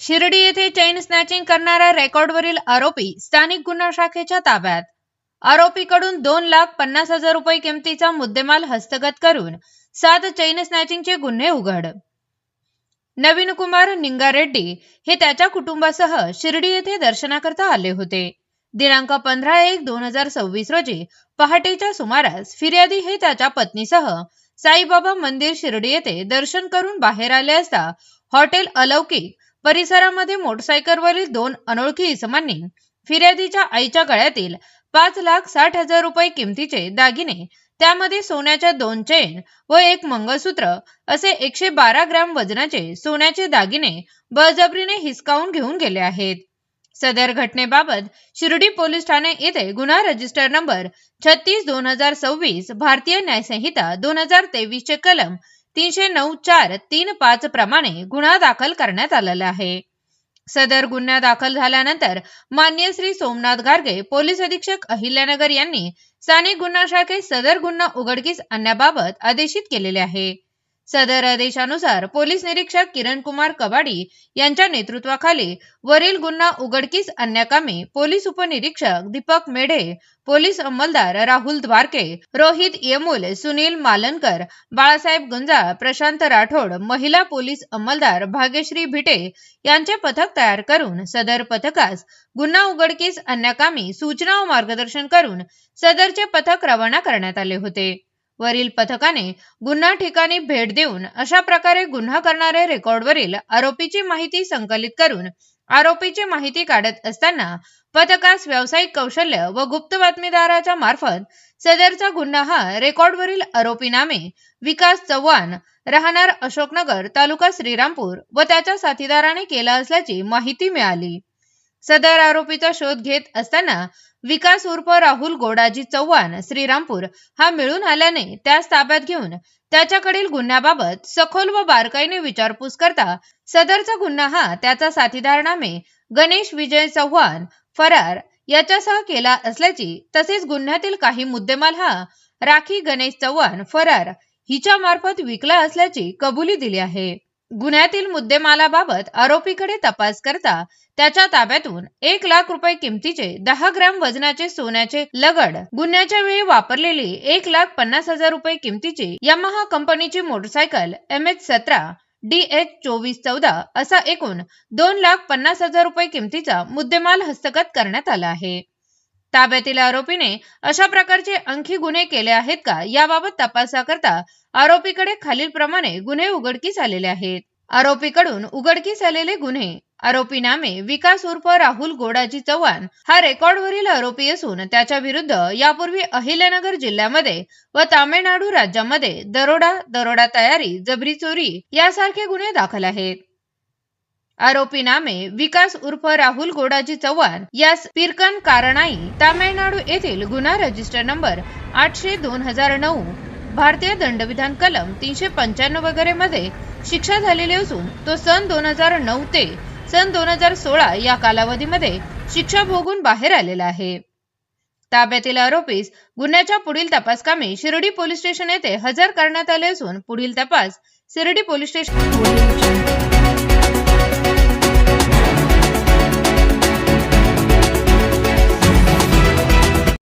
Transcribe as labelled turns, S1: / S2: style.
S1: शिर्डी येथे chain snatching करणाऱ्या रेकॉर्डवरील आरोपी स्थानिक गुन्हा शाखेच्या ताब्यात. आरोपीकडून दोन लाख पन्नास हजार रुपये किमतीचा मुद्देमाल हस्तगत करून सात चैन स्नॅचिंगचे गुन्हे उघड. नवीन कुमार निंगारेड्डी हे त्याच्या कुटुंबासह शिर्डी येथे दर्शनाकरता आले होते. दिनांक पंधरा एक दोन हजार सव्वीस रोजी पहाटेच्या सुमारास फिर्यादी हे त्याच्या पत्नीसह साईबाबा मंदिर शिर्डी येथे दर्शन करून बाहेर आले असता हॉटेल अलौकिक परिसरामध्ये मोटरसायकलवरील दोन अनोळखी इसमांनी फिर्यादीच्या आईच्या गळ्यातील पाच लाख साठ हजार रुपये किमतीचे दागिने त्यामध्ये सोन्याच्या दोन चेन व एक मंगळसूत्र असे एकशे बारा ग्रॅम वजनाचे सोन्याचे दागिने बळजबरीने हिसकावून घेऊन गेले आहेत. सदर घटनेबाबत शिर्डी पोलीस ठाणे येथे गुन्हा रजिस्टर नंबर छत्तीस दोन हजार सव्वीस भारतीय न्यायसंहिता दोन हजार तेवीसचे कलम तीनशे नऊ चार तीन पाच प्रमाणे गुन्हा दाखल करण्यात आलेला आहे. सदर गुन्हा दाखल झाल्यानंतर मान्य श्री सोमनाथ गार्गे पोलीस अधीक्षक अहिल्यानगर यांनी स्थानिक गुन्हा शाखेत सदर गुन्हा उघडकीस आणण्याबाबत आदेशित केलेले आहे. सदर आदेशानुसार पोलीस निरीक्षक किरण कुमार कबाडी यांच्या नेतृत्वाखाली वरील गुन्हा उघडकीस आणण्याकामी पोलीस उपनिरीक्षक दीपक मेढे पोलीस अंमलदार राहुल द्वारके रोहित येमुल सुनील मालनकर बाळासाहेब गुंजाळ प्रशांत राठोड महिला पोलीस अंमलदार भाग्यश्री भिटे यांचे पथक तयार करून सदर पथकास गुन्हा उघडकीस आणण्याकामी सूचना व मार्गदर्शन करून सदरचे पथक रवाना करण्यात आले होते. वरील पथकाने गुन्हा ठिकाणी भेट देऊन अशा प्रकारे गुन्हा करणारे रेकॉर्डवरील आरोपीची माहिती संकलित करून आरोपीची माहिती काढत असताना पथकास व्यावसायिक कौशल्य व गुप्त बातमीदाराच्या मार्फत सदरचा गुन्हा हा रेकॉर्डवरील आरोपी नामे विकास चव्हाण राहणार अशोकनगर तालुका श्रीरामपूर व त्याच्या साथीदाराने केला असल्याची माहिती मिळाली. सदर आरोपीचा शोध घेत असताना विकास उर्फ राहुल गोडाजी चव्हाण श्रीरामपूर हा मिळून आल्याने त्यास ताब्यात घेऊन त्याच्याकडील गुन्ह्याबाबत सखोल व बारकाईने विचारपूस करता सदरचा गुन्हा हा त्याचा साथीदार नामे गणेश विजय चव्हाण फरार याच्यासह केला असल्याची तसेच गुन्ह्यातील काही मुद्देमाल हा राखी गणेश चव्हाण फरार हिच्या मार्फत विकला असल्याची कबुली दिली आहे. गुन्ह्यातील मुद्देमालाबाबत आरोपीकडे तपास करता त्याच्या ताब्यातून एक लाख रुपये किमतीचे दहा ग्रॅम वजनाचे सोन्याचे लगड गुन्ह्याच्या वेळी वापरलेली एक लाख पन्नास हजार रुपये किमतीची यामाहा कंपनीची मोटरसायकल एम एच सतरा डी एच चोवीस चौदा असा एकूण दोन लाख पन्नास हजार रुपये किमतीचा मुद्देमाल हस्तगत करण्यात आला आहे. ताब्यातील आरोपीने अशा प्रकारचे आणखी गुन्हे केले आहेत का याबाबत तपासाकरता आरोपीकडे खालीलप्रमाणे गुन्हे उघडकीस आलेले आहेत. आरोपीकडून उघडकीस आलेले गुन्हे आरोपी नामे विकास उर्फ राहुल गोडाजी चव्हाण हा रेकॉर्डवरील आरोपी असून त्याच्या विरुद्ध यापूर्वी अहिल्यानगर जिल्ह्यामध्ये व तामिळनाडू राज्यामध्ये दरोडा दरोडा तयारी जबरी चोरी यासारखे गुन्हे दाखल आहेत. आरोपी नामे विकास उर्फ राहुल गोडाजी चव्हाण यास पिरकन कारणाई तामिळनाडू येथील गुन्हा रजिस्टर नंबर आठशे दोन हजार नऊ भारतीय दंडविधान कलम तीनशे पंच्याण्णव वगैरे मध्ये शिक्षा झालेली असून तो सन दोन हजार नऊ ते सन दोन हजार सोळा या कालावधीमध्ये शिक्षा भोगून बाहेर आलेला आहे. ताब्यातील आरोपीस गुन्ह्याच्या पुढील तपासकामी शिर्डी पोलीस स्टेशन येथे हजर करण्यात आले असून पुढील तपास शिर्डी पोलीस स्टेशन